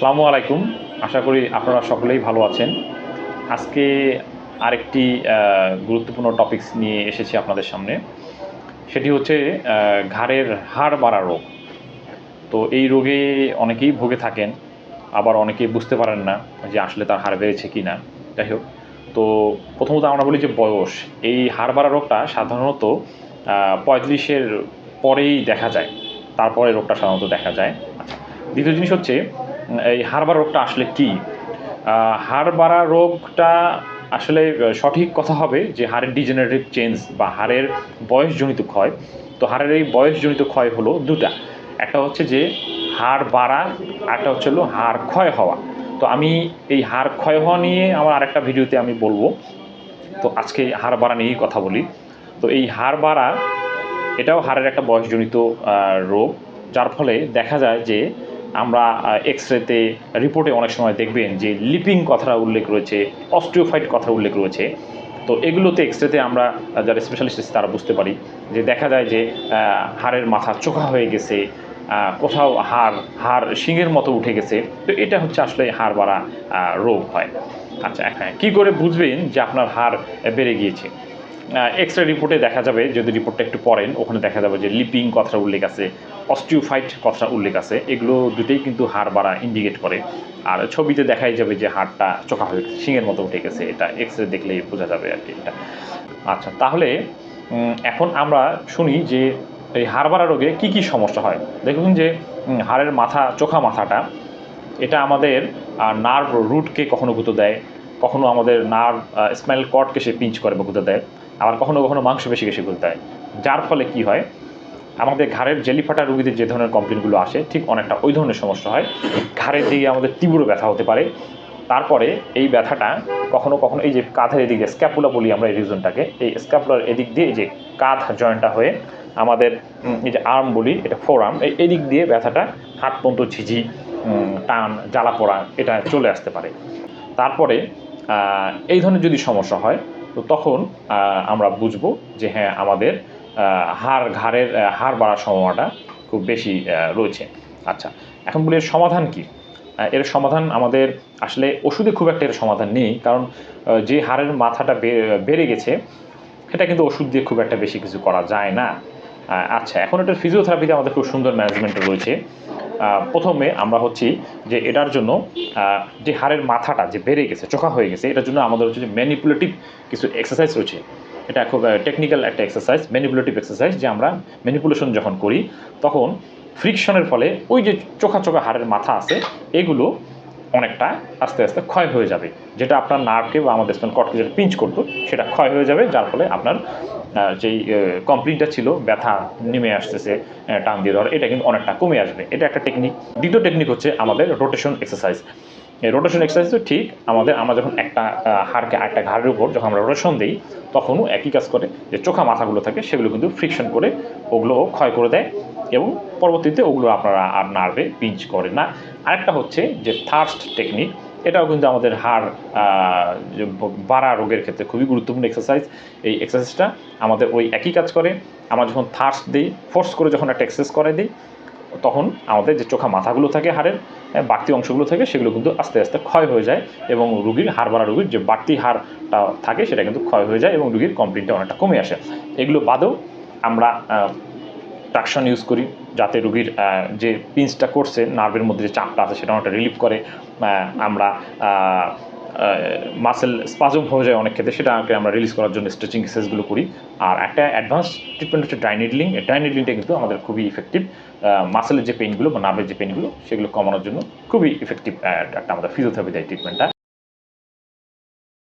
আসসালামু আলাইকুম। আশা করি আপনারা সকলেই ভালো আছেন। আজকে আরেকটি গুরুত্বপূর্ণ টপিকস নিয়ে এসেছি আপনাদের সামনে। সেটি হচ্ছে ঘাড়ের হাড় বাড়া রোগ। তো এই রোগে অনেকেই ভুগে থাকেন, আবার অনেকেই বুঝতে পারেন না যে আসলে তার হাড় বেড়েছে কি না। যাই হোক, তো প্রথমত আমরা বলি যে বয়স। এই হাড় বাড়া রোগটা সাধারণত পঁয়ত্রিশের পরেই দেখা যায়। তারপরে রোগটা সাধারণত দেখা যায়। আচ্ছা দ্বিতীয় জিনিস হচ্ছে এই হাড় বাড়া রোগটা আসলে কি? বাড়া রোগটা আসলে সঠিক কথা হবে যে হাড়ের ডিজেনারেটিভ চেঞ্জ বা হাড়ের বয়সজনিত ক্ষয়। তো হাড়ের এই বয়সজনিত ক্ষয় হলো দুটা। একটা হচ্ছে যে হাড় বাড়া একটা হচ্ছে হলো হাড় ক্ষয় হওয়া। তো আমি এই হাড় ক্ষয় হওয়া নিয়ে আমার আরেকটা ভিডিওতে আমি বলব। তো আজকে হাড় বাড়া নিয়েই কথা বলি। তো এই হাড় বাড়া, এটাও হাড়ের একটা বয়সজনিত রোগ। যার ফলে দেখা যায় যে আমরা এক্স রেতে রিপোর্টে অনেক সময় দেখবেন যে লিপিং কথাটা উল্লেখ রয়েছে অস্টিওফাইট কথা উল্লেখ রয়েছে। তো এগুলোতে এক্স রেতে আমরা যারা স্পেশালিস্ট আছে তারা বুঝতে পারি যে দেখা যায় যে হাড়ের মাথা চোখা হয়ে গেছে কোথাও হাড় হাড় শিঙের মতো উঠে গেছে। তো এটা হচ্ছে আসলে হাড় বাড়া রোগ হয়। আচ্ছা হ্যাঁ কী করে বুঝবেন যে আপনার হাড় বেড়ে গিয়েছে? এক্স রে রিপোর্টে দেখা যাবে, যদি রিপোর্টটা একটু পড়েন, ওখানে দেখা যাবে যে লিপিং কথাটা উল্লেখ আছে অস্টিওফাইট কথাটা উল্লেখ আছে, এগুলো দুটোই কিন্তু হাড় বাড়া ইন্ডিকেট করে। আর ছবিতে দেখাই যাবে যে হাড়টা চোখা হয়ে গেছে, শিঙের মতো উঠে গেছে, এটা এক্স রে দেখলেই বোঝা যাবে আর কি এটা। আচ্ছা তাহলে এখন আমরা শুনি যে এই হাড় বাড়া রোগে কী কী সমস্যা হয়। দেখুন যে হাড়ের মাথা, চোখা মাথাটা, এটা আমাদের নার্ভ রুটকে কখনো গুঁতো দেয়, কখনো আমাদের নার্ভ স্পাইনাল কর্ডকে সে পিঞ্চ করে বা গুঁতো দেয়। আবার কখনো কখনো মাংসপেশিকে সে গুঁতো হয়। যার ফলে কি হয়? আমাদের ঘাড়ের জেলি ফাটা রোগীদের যে ধরনের কমপ্লেনগুলো আসে, ঠিক অনেকটা ওই ধরনের সমস্যা হয়। ঘাড়ের দিকে আমাদের তীব্র ব্যথা হতে পারে। তারপরে এই ব্যথাটা কখনো কখনো এই যে কাঁধের এদিকে স্ক্যাপুলা বলি আমরা এই রিজনটাকে এই স্ক্যাপুলার এদিক দিয়ে এই যে কাঁধ জয়েন্টটা হয়ে আমাদের এই যে আর্ম বলি, এটা ফোর আর্ম এই এদিক দিয়ে ব্যথাটা হাত পর্যন্ত ঝিঝি টান, জ্বালা পোড়া, এটা চলে আসতে পারে। তারপরে এই ধরনের যদি সমস্যা হয় তো তখন আমরা বুঝব যে হ্যাঁ আমাদের হাড় ঘাড়ের হাড় বাড়ার সম্ভাবনাটা খুব বেশি রয়েছে। আচ্ছা এখন বলি এর সমাধান কি? এর সমাধান আমাদের আসলে ওষুধে খুব একটা এর সমাধান নেই, কারণ যে হাড়ের মাথাটা বেড়ে গেছে সেটা কিন্তু ওষুধ দিয়ে খুব একটা বেশি কিছু করা যায় না। আচ্ছা এখন এটার ফিজিওথেরাপিতে আমাদের খুব সুন্দর ম্যানেজমেন্ট রয়েছে। প্রথমে আমরা হচ্ছি যে এটার জন্য যে হাড়ের মাথাটা যে বেড়ে গেছে, চোখা হয়ে গেছে, এটার জন্য আমাদের হচ্ছে যে ম্যানিপুলেটিভ কিছু এক্সারসাইজ রয়েছে। এটা খুব টেকনিক্যাল একটা এক্সারসাইজ ম্যানিপুলেটিভ এক্সারসাইজ যে আমরা ম্যানিপুলেশন যখন করি, তখন ফ্রিকশনের ফলে ওই যে চোখা চোখা হাড়ের মাথা আছে, এগুলো অনেকটা আস্তে আস্তে ক্ষয় হয়ে যাবে। যেটা আপনার নার্ভকে বা আমাদের স্পেন কটকে যেটা পিঞ্চ করতো, সেটা ক্ষয় হয়ে যাবে, যার ফলে আপনার যেই কমপ্লিনটা ছিল, ব্যথা নেমে আসতেছে টান দিয়ে ধর এটা কিন্তু অনেকটা কমে আসবে। এটা একটা টেকনিক দ্বিতীয় টেকনিক হচ্ছে আমাদের রোটেশন এক্সারসাইজ এই রোটেশন এক্সারসাইজ ঠিক আমাদের, আমরা যখন একটা হাড়কে একটা ঘাড়ের উপর যখন আমরা রোটেশন দিই, তখনও একই কাজ করে যে চোখা মাথাগুলো থাকে, সেগুলো কিন্তু ফ্রিকশন করে ওগুলো ক্ষয় করে দেয় এবং পরবর্তীতে ওগুলো আপনারা আর নার্ভে পিঞ্চ করে না। আরেকটা হচ্ছে যে থার্স্ট টেকনিক এটাও কিন্তু আমাদের হাড় বাড়া রোগের ক্ষেত্রে খুবই গুরুত্বপূর্ণ এক্সারসাইজ এই এক্সারসাইজটা আমাদের ওই একই কাজ করে। আমরা যখন থার্স দিই ফোর্স করে যখন একটা এক্সারসাইজ করে দিই তখন আমাদের যে চোখা মাথাগুলো থাকে হাড়ের হ্যাঁ, বাড়তি অংশগুলো থাকে সেগুলো কিন্তু আস্তে আস্তে ক্ষয় হয়ে যায় এবং রুগীর হাড় বাড়া রুগীর যে বাড়তি হাড়টা থাকে সেটা কিন্তু ক্ষয় হয়ে যায় এবং রুগীর কমপ্লিটটা অনেকটা কমে আসে। এগুলো বাদেও আমরা ট্রাকশন ইউজ করি যাতে রুগীর যে পিঞ্চটা করছে নার্ভের মধ্যে যে চাপটা আছে সেটা অনেকটা রিলিফ করে। আমরা মাসেল স্পাজম হয়ে যায় অনেক ক্ষেত্রে সেটাকে আমরা রিলিজ করার জন্য স্ট্রেচিং এক্সারসাইজগুলো করি। আর একটা অ্যাডভান্স ট্রিটমেন্ট হচ্ছে ডাইনিডলিং ডাইনিডলিংটা কিন্তু আমাদের খুবই ইফেক্টিভ মাসেলের যে পেনগুলো বা নার্ভের যে পেনগুলো সেগুলো কমানোর জন্য খুবই ইফেক্টিভ একটা আমাদের ফিজিওথেরাপি দেয় ট্রিটমেন্টটা